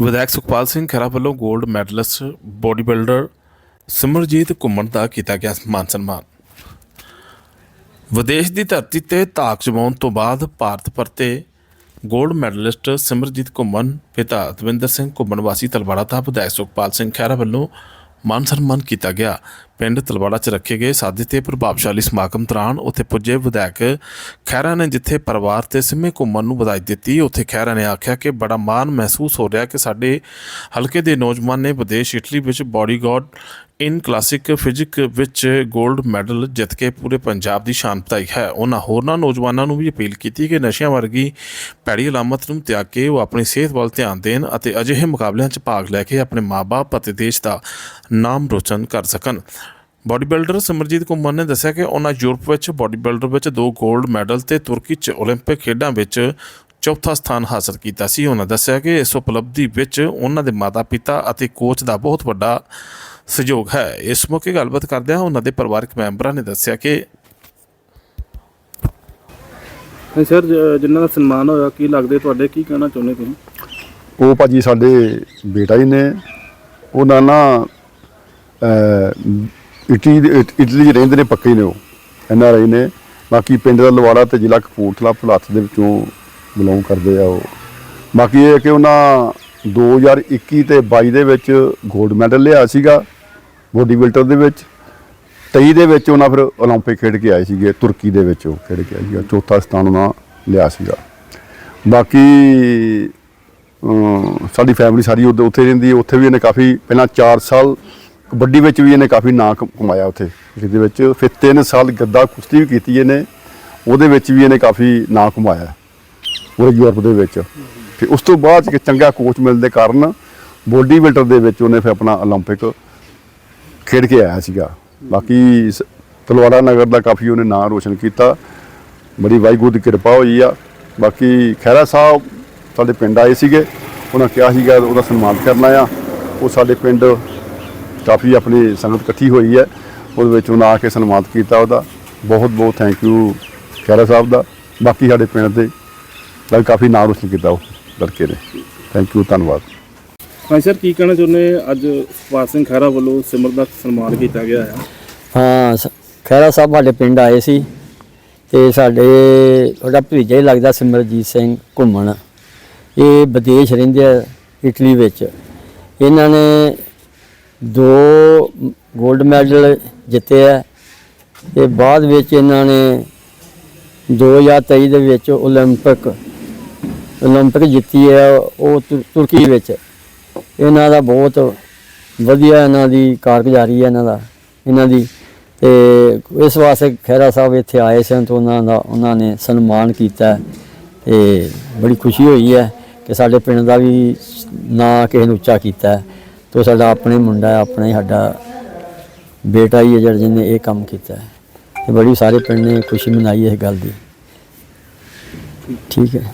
ਵਿਧਾਇਕ ਸੁਖਪਾਲ ਸਿੰਘ ਖਹਿਰਾ ਵੱਲੋਂ 골ਡ ਮੈਡਲਿਸਟ ਬੋਡੀ ਬਿਲਡਰ ਸਿਮਰਜੀਤ ਘੁੰਮਣ ਦਾ ਕੀਤਾ ਗਿਆ ਮਾਨ ਸਨਮਾਨ। ਵਿਦੇਸ਼ ਦੀ ਧਰਤੀ ਤੇ ਧਾਕ ਜਮਾਉਣ ਤੋਂ ਬਾਅਦ ਭਾਰਤ ਪਰਤੇ 골ਡ ਮੈਡਲਿਸਟ ਸਿਮਰਜੀਤ ਘੁੰਮਣ, ਪਿਤਾ ਦਵਿੰਦਰ ਸਿੰਘ ਘੁੰਮਣ ਵਾਸੀ ਤਲਵਾੜਾ ਦਾ ਵਿਧਾਇਕ ਸੁਖਪਾਲ ਸਿੰਘ ਖਹਿਰਾ ਵੱਲੋਂ ਮਾਨ ਸਨਮਾਨ ਕੀਤਾ ਗਿਆ। ਪਿੰਡ ਤਲਵਾੜਾ 'ਚ ਰੱਖੇ ਗਏ ਸਾਦੇ ਤੇ ਪ੍ਰਭਾਵਸ਼ਾਲੀ ਸਮਾਗਮ ਦੌਰਾਨ ਉੱਥੇ ਪੁੱਜੇ ਵਿਧਾਇਕ ਖਹਿਰਾ ਨੇ ਜਿੱਥੇ ਪਰਿਵਾਰ ਤੇ ਸਿੰਮੇ ਘੁੰਮਣ ਨੂੰ ਵਧਾਈ ਦਿੱਤੀ, ਉੱਥੇ ਖਹਿਰਾ ਨੇ ਆਖਿਆ ਕਿ ਬੜਾ ਮਾਣ ਮਹਿਸੂਸ ਹੋ ਰਿਹਾ ਕਿ ਸਾਡੇ ਹਲਕੇ ਦੇ ਨੌਜਵਾਨ ਨੇ ਵਿਦੇਸ਼ ਇਟਲੀ ਵਿੱਚ ਬਾਡੀਗਾਰਡ ਇਨ ਕਲਾਸਿਕ ਫਿਜ਼ਿਕ ਵਿੱਚ 골ਡ ਮੈਡਲ ਜਿੱਤ ਕੇ ਪੂਰੇ ਪੰਜਾਬ ਦੀ ਸ਼ਾਨ ਵਧਾਈ ਹੈ। ਉਹਨਾਂ ਹੋਰਨਾਂ ਨੌਜਵਾਨਾਂ ਨੂੰ ਵੀ ਅਪੀਲ ਕੀਤੀ ਕਿ ਨਸ਼ਿਆਂ ਵਰਗੀ ਭੈੜੀ ਅਲਾਮਤ ਨੂੰ ਤਿਆਗ ਕੇ ਉਹ ਆਪਣੀ ਸਿਹਤ ਵੱਲ ਧਿਆਨ ਦੇਣ ਅਤੇ ਅਜਿਹੇ ਮੁਕਾਬਲਿਆਂ 'ਚ ਭਾਗ ਲੈ ਕੇ ਆਪਣੇ ਮਾਪੇ ਅਤੇ ਦੇਸ਼ ਦਾ ਨਾਮ ਰੋਸ਼ਨ ਕਰ ਸਕਣ। ਬੋਡੀ ਬਿਲਡਰ ਸਮਰਜੀਤ ਕੁਮਾਰ ਨੇ ਦੱਸਿਆ ਕਿ ਉਹਨਾਂ ਯੂਰਪ ਵਿੱਚ ਬੋਡੀ ਬਿਲਡਰ ਵਿੱਚ ਦੋ 골ਡ ਮੈਡਲ ਤੇ ਤੁਰਕੀ 'ਚ 올림픽 ਖੇਡਾਂ ਵਿੱਚ ਚੌਥਾ ਸਥਾਨ ਹਾਸਲ ਕੀਤਾ ਸੀ। ਉਹਨਾਂ ਦੱਸਿਆ ਕਿ ਇਸ ਉਪਲਬਧੀ ਵਿੱਚ ਉਹਨਾਂ ਦੇ ਮਾਤਾ-ਪਿਤਾ ਅਤੇ ਕੋਚ ਦਾ ਬਹੁਤ ਵੱਡਾ ਸਹਿਯੋਗ ਹੈ। ਇਸ ਮੌਕੇ ਗੱਲਬਾਤ ਕਰਦਿਆਂ ਉਹਨਾਂ ਦੇ ਪਰਿਵਾਰਕ ਮੈਂਬਰਾਂ ਨੇ ਦੱਸਿਆ ਕਿ ਹਾਂ ਸਰ ਜ- ਜਿਨ੍ਹਾਂ ਦਾ ਸਨਮਾਨ ਹੋਇਆ ਕੀ ਲੱਗਦੇ ਤੁਹਾਡੇ? ਕੀ ਕਹਿਣਾ ਚਾਹੁੰਦੇ ਤੁਸੀਂ? ਉਹ ਭਾਜੀ ਸਾਡੇ ਬੇਟਾ ਜੀ ਨੇ। ਉਹਨਾਂ ਨਾ ਅਹ, ਇਟਲੀ ਦੇ- ਇਟ- ਇਟਲੀ 'ਚ ਰਹਿੰਦੇ ਨੇ ਪੱਕੇ ਨੇ ਉਹ। ਐਨ ਆਰ ਆਈ ਨੇ। ਬਾਕੀ ਪਿੰਡ ਦਾ ਲਵਾੜਾ ਤੇ ਜ਼ਿਲ੍ਹਾ ਕਪੂਰਥਲਾ ਭਲੱਥ ਦੇ ਵਿੱਚੋਂ ਬਿਲੋਂਗ ਕਰਦੇ ਆ ਉਹ। ਬਾਕੀ ਇਹ ਹੈ ਕਿ ਉਹਨਾਂ 2021 ਤੇ 22 ਦੇ ਵਿੱਚ 골ਡ ਮੈਡਲ ਲਿਆ ਸੀਗਾ। ਬੋਡੀ ਬਿਲਡਰ ਦੇ ਵਿੱਚ 23 ਦੇ ਵਿੱਚ ਉਹਨਾਂ ਫਿਰ 올림픽 ਖੇਡ ਕੇ ਆਏ ਸੀਗੇ ਤੁਰਕੀ ਦੇ ਵਿੱਚ ਉਹ ਖੇਡ ਕੇ ਆਏ ਸੀਗਾ ਚੌਥਾ ਸਥਾਨ ਉਹਨਾਂ ਲਿਆ ਸੀਗਾ ਬਾਕੀ ਅਮ ਸਾਡੀ ਫੈਮਿਲੀ ਸਾਰੀ ਉੱਧਰ ਉੱਥੇ ਰਹਿੰਦੀ ਹੈ ਉੱਥੇ ਵੀ ਇਹਨੇ ਕਾਫੀ ਪਹਿਲਾਂ 4 ਸਾਲ ਕਬੱਡੀ ਵਿੱਚ ਵੀ ਇਹਨੇ ਕਾਫੀ ਨਾਂ ਕ- ਕਮਾਇਆ ਉੱਥੇ ਜਿਹਦੇ ਵਿੱਚ ਫਿਰ 3 ਸਾਲ ਗੱਦਾ ਕੁਸ਼ਤੀ ਵੀ ਕੀਤੀ ਇਹਨੇ ਉਹਦੇ ਵਿੱਚ ਵੀ ਇਹਨੇ ਕਾਫੀ ਨਾਂ ਕਮਾਇਆ ਪੂਰੇ ਯੂਰਪ ਦੇ ਵਿੱਚ ਤੇ ਉਸ ਤੋਂ ਬਾਅਦ ਇੱਕ ਚੰਗਾ ਕੋਚ ਮਿਲਣ ਦੇ ਕਾਰਨ ਬੋਡੀ ਬਿਲਡਰ ਦੇ ਵਿੱਚ ਉਹਨੇ ਫਿਰ ਆਪਣਾ 올림픽 ਖੇਡ ਕੇ ਆਇਆ ਸੀਗਾ। ਬਾਕੀ ਸ- ਤਲਵਾੜਾ ਨਗਰ ਦਾ ਕਾਫੀ ਉਹਨੇ ਨਾਂ ਰੋਸ਼ਨ ਕੀਤਾ। ਬੜੀ ਵਾਹਿਗੁਰੂ ਦੀ ਕਿਰਪਾ ਹੋਈ ਆ। ਬਾਕੀ ਖਹਿਰਾ ਸਾਹਿਬ ਸਾਡੇ ਪਿੰਡ ਆਏ ਸੀਗੇ। ਉਹਨਾਂ ਕਿਹਾ ਸੀਗਾ ਉਹਦਾ ਸਨਮਾਨ ਕਰਨਾ ਆ। ਉਹ ਸਾਡੇ ਪਿੰਡ ਕਾਫੀ ਆਪਣੀ ਸੰਗਤ ਇਕੱਠੀ ਹੋਈ ਹੈ। ਉਹਦੇ ਵਿੱਚ ਉਹਨਾਂ ਆ ਕੇ ਸਨਮਾਨਿਤ ਕੀਤਾ ਉਹਦਾ। ਬਹੁਤ ਬਹੁਤ ਥੈਂਕ ਯੂ ਖਹਿਰਾ ਸਾਹਿਬ ਦਾ। ਬਾਕੀ ਸਾਡੇ ਪਿੰਡ ਦੇ ਦਾ ਵੀ ਕਾਫੀ ਨਾਂ ਰੋਸ਼ਨ ਕੀਤਾ ਉਹ ਲੜਕੇ ਨੇ। ਥੈਂਕ ਯੂ ਧੰਨਵਾਦ। ਹਾਂ ਸਰ, ਕੀ ਕਹਿਣਾ ਚਾਹੁੰਦੇ ਅੱਜ ਸੁਭਾਸ਼ ਸਿੰਘ ਖਹਿਰਾ ਵੱਲੋਂ ਸਿਮਰ ਦਾ ਸਨਮਾਨ ਕੀਤਾ ਗਿਆ ਹੈ। ਹਾਂ, ਸ- ਖਹਿਰਾ ਸਾਹਿਬ ਸਾਡੇ ਪਿੰਡ ਆਏ ਸੀ ਤੇ ਸਾਡੇ ਉਹਦਾ ਭੀਜਾ ਹੀ ਲੱਗਦਾ ਸਿਮਰਜੀਤ ਸਿੰਘ ਘੁੰਮਣ। ਇਹ ਵਿਦੇਸ਼ ਰਹਿੰਦੇ ਆ ਇਟਲੀ ਵਿੱਚ। ਇਹਨਾਂ ਨੇ ਦੋ 골ਡ ਮੈਡਲ ਜਿੱਤੇ ਆ ਤੇ ਬਾਅਦ ਵਿੱਚ ਇਹਨਾਂ ਨੇ 2023 ਦੇ ਵਿੱਚ 올림픽 올림픽 ਜਿੱਤੀ ਹੈ ਉਹ ਤੁਰ- ਤੁਰਕੀ ਵਿੱਚ। ਇਹਨਾਂ ਦਾ ਬਹੁਤ ਵਧੀਆ ਇਹਨਾਂ ਦੀ ਕਾਰਗੁਜ਼ਾਰੀ ਹੈ ਇਹਨਾਂ ਦਾ, ਇਹਨਾਂ ਦੀ ਤੇ ਇਸ ਵਾਸਤੇ ਖਹਿਰਾ ਸਾਹਿਬ ਇੱਥੇ ਆਏ ਸਨ ਤੋਂ ਉਹਨਾਂ ਦਾ, ਉਹਨਾਂ ਨੇ ਸਨਮਾਨ ਕੀਤਾ ਤੇ ਬੜੀ ਖੁਸ਼ੀ ਹੋਈ ਹੈ ਕਿ ਸਾਡੇ ਪਿੰਡ ਦਾ ਵੀ ਨਾਂ ਕਿਸੇ ਨੇ ਉੱਚਾ ਕੀਤਾ ਹੈ। ਸਾਡਾ ਆਪਣੇ ਮੁੰਡਾ ਹੈ ਆਪਣਾ ਸਾਡਾ ਬੇਟਾ ਹੀ ਹੈ ਜਿਹੜਾ ਜਿਹਨੇ ਇਹ ਕੰਮ ਕੀਤਾ ਹੈ। ਤੇ ਬੜੀ ਸਾਰੇ ਪਿੰਡ ਨੇ ਖੁਸ਼ੀ ਮਨਾਈ ਇਸ ਗੱਲ ਦੀ ਠੀਕ ਹੈ